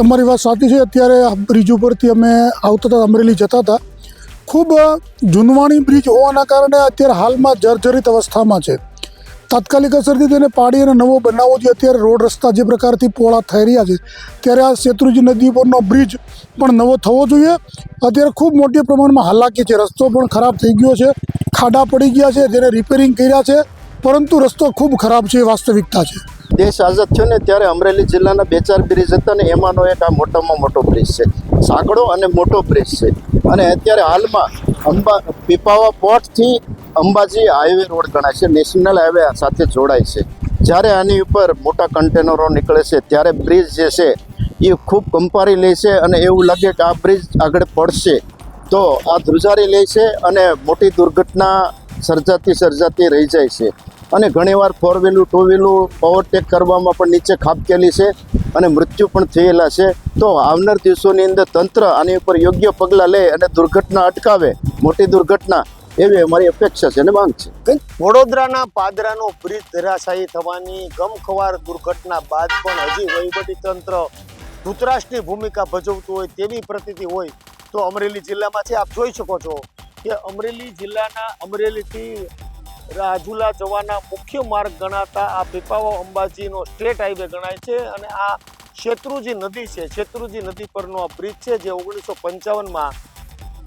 તમારી વાત સાચી છે. અત્યારે બ્રિજ ઉપરથી અમે આવતા હતા, અમરેલી જતા હતા. ખૂબ જૂનવાણી બ્રિજ હોવાના કારણે અત્યારે હાલમાં જર્જરિત અવસ્થામાં છે. તાત્કાલિક અસરથી તેને પાડી અને નવો બનાવવો જોઈએ અત્યારે રોડ રસ્તા જે પ્રકારથી પહોળા થઈ રહ્યા છે, ત્યારે આ શેત્રુજી નદી પરનો બ્રિજ પણ નવો થવો જોઈએ. અત્યારે ખૂબ મોટી પ્રમાણમાં હાલાકી છે. રસ્તો પણ ખરાબ થઈ ગયો છે. ખાડા પડી ગયા છે. જેને રિપેરિંગ કર્યા છે. પરંતુ રસ્તો ખૂબ ખરાબ છે. વાસ્તવિકતા છે. દેશ આઝાદ થયો ને ત્યારે અમરેલી જિલ્લાના બે ચાર બ્રિજ હતા ને એમાંનો એક આ મોટામાં મોટો બ્રિજ છે. સાંકડો અને મોટો બ્રિજ છે. અને અત્યારે હાલમાં અંબા, પીપાવા પોર્ટથી અંબાજી હાઈવે રોડ ગણાય છે. નેશનલ હાઈવે સાથે જોડાય છે. જ્યારે આની ઉપર મોટા કન્ટેનરો નીકળે છે, ત્યારે બ્રિજ જે છે, એ ખૂબ કંપારી લે છે અને એવું લાગે કે આ બ્રિજ આગળ પડશે. તો આ ધ્રુજારી લે છે અને મોટી દુર્ઘટના સર્જાતી સર્જાતી રહી જાય છે. અને ઘણીવાર ફોર વ્હીલું ટુ વ્હીલું ઓવરટેક કરવામાં પણ નીચે ખાબકેલી છે અને મૃત્યુ પણ થયેલા છે. તો આવનાર દિવસોની અંદર તંત્ર આની ઉપર યોગ્ય પગલાં લે અને દુર્ઘટના અટકાવે. મોટી દુર્ઘટના એવી અમારી અપેક્ષા છે અને માંગ છે. વડોદરાના પાદરાનો બ્રિજ ધરાશાયી થવાની ગમખવાર દુર્ઘટના બાદ પણ હજી વહીવટી તંત્ર ધૃતરાષ્ટ્રની ભૂમિકા ભજવતું હોય તેવી પ્રતિતિ હોય તો અમરેલી જિલ્લામાં છે આપ જોઈ શકો છો કે અમરેલી જિલ્લાના અમરેલીથી રાજુલા જવાના મુખ્ય માર્ગ ગણાતા આ પીપાવાવ અંબાજીનો સ્ટેટ હાઈવે ગણાય છે અને આ શેત્રુજી નદી છે. શેત્રુજી નદી પરનો આ બ્રિજ છે જે ઓગણીસો પંચાવનમાં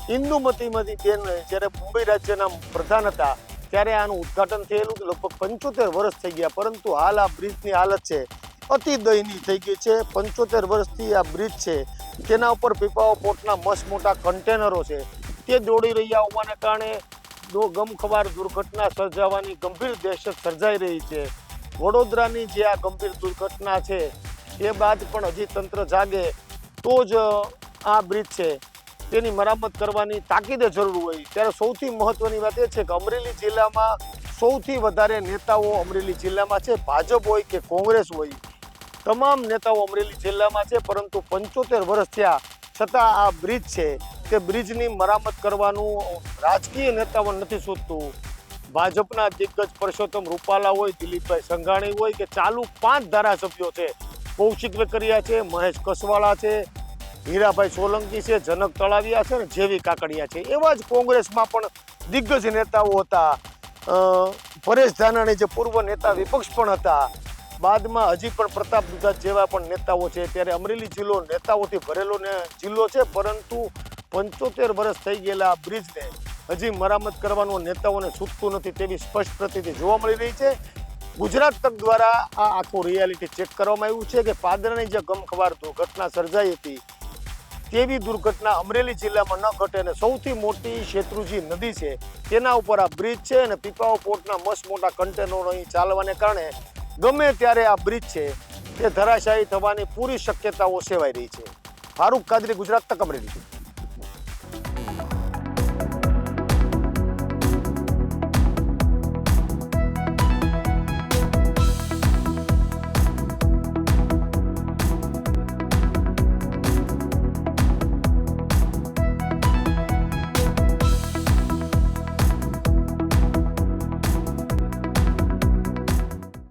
ઇન્દુમતીમાંથી બેન જ્યારે મુંબઈ રાજ્યના પ્રધાન હતા ત્યારે આનું ઉદ્ઘાટન થયેલું કે લગભગ પંચોતેર વર્ષ થઈ ગયા. પરંતુ હાલ આ બ્રિજની હાલત છે અતિ દયનીય થઈ ગઈ છે. પંચોતેર વર્ષથી આ બ્રિજ છે. તેના ઉપર પીપાવા પોર્ટના મસ્ત મોટા કન્ટેનરો છે. તે દોડી રહ્યા હોવાને કારણે દો ગમખવાર દુર્ઘટના સર્જાવાની ગંભીર દહેશત સર્જાઈ રહી છે. વડોદરાની જે આ ગંભીર દુર્ઘટના છે તે બાદ પણ હજી તંત્ર જાગે તો જ આ બ્રિજ છે. તેની મરામત કરવાની તાકીદે જરૂર હોય. ત્યારે સૌથી મહત્વની વાત એ છે કે અમરેલી જિલ્લામાં સૌથી વધારે નેતાઓ અમરેલી જિલ્લામાં છે, ભાજપ હોય કે કોંગ્રેસ હોય. તમામ નેતાઓ અમરેલી જિલ્લામાં છે, પરંતુ પંચોતેર વર્ષ થયા છતાં આ બ્રિજ છે. તે બ્રિજની મરામત કરવાનું રાજકીય નેતાઓ નથી સૂચતું ભાજપના દિગ્ગજ પરસોત્તમ રૂપાલા હોય, દિલીપભાઈ સંઘાણી હોય કે ચાલુ પાંચ ધારાસભ્યો છે. કૌશિક વેકરિયા છે, મહેશ કસવાળા છે, હીરાભાઈ સોલંકી છે, જનક તળાવિયા છે ને જેવી કાકડિયા છે. એવા જ કોંગ્રેસમાં પણ દિગ્ગજ નેતાઓ હતા. પરેશ ધાનાણી જે પૂર્વ નેતા વિપક્ષ પણ હતા. બાદમાં હજી પણ પ્રતાપ દુધાત જેવા પણ નેતાઓ છે. ત્યારે અમરેલી જિલ્લો નેતાઓથી ભરેલો જિલ્લો છે, પરંતુ પંચોતેર વર્ષ થઈ ગયેલા આ બ્રિજને હજી મરામત કરવાનું નેતાઓને છૂટતું નથી તેવી સ્પષ્ટ પ્રતિતિ જોવા મળી રહી છે. ગુજરાત તક દ્વારા આ આખું રિયાલિટી ચેક કરવામાં આવ્યું છે કે પાદરની જે ગમખવાર દુર્ઘટના સર્જાઈ હતી, તેવી દુર્ઘટના અમરેલી જિલ્લામાં ન ઘટે અને સૌથી મોટી શેત્રુજી નદી છે, તેના ઉપર આ બ્રિજ છે અને પીપાઓ પોર્ટના મસ્ત મોટા કન્ટેનરો અહીં ચાલવાને કારણે ગમે ત્યારે આ બ્રિજ છે, તે ધરાશાયી થવાની પૂરી શક્યતાઓ સેવાઈ રહી છે. ફારૂક કાદરી, ગુજરાત તક અમરેલી.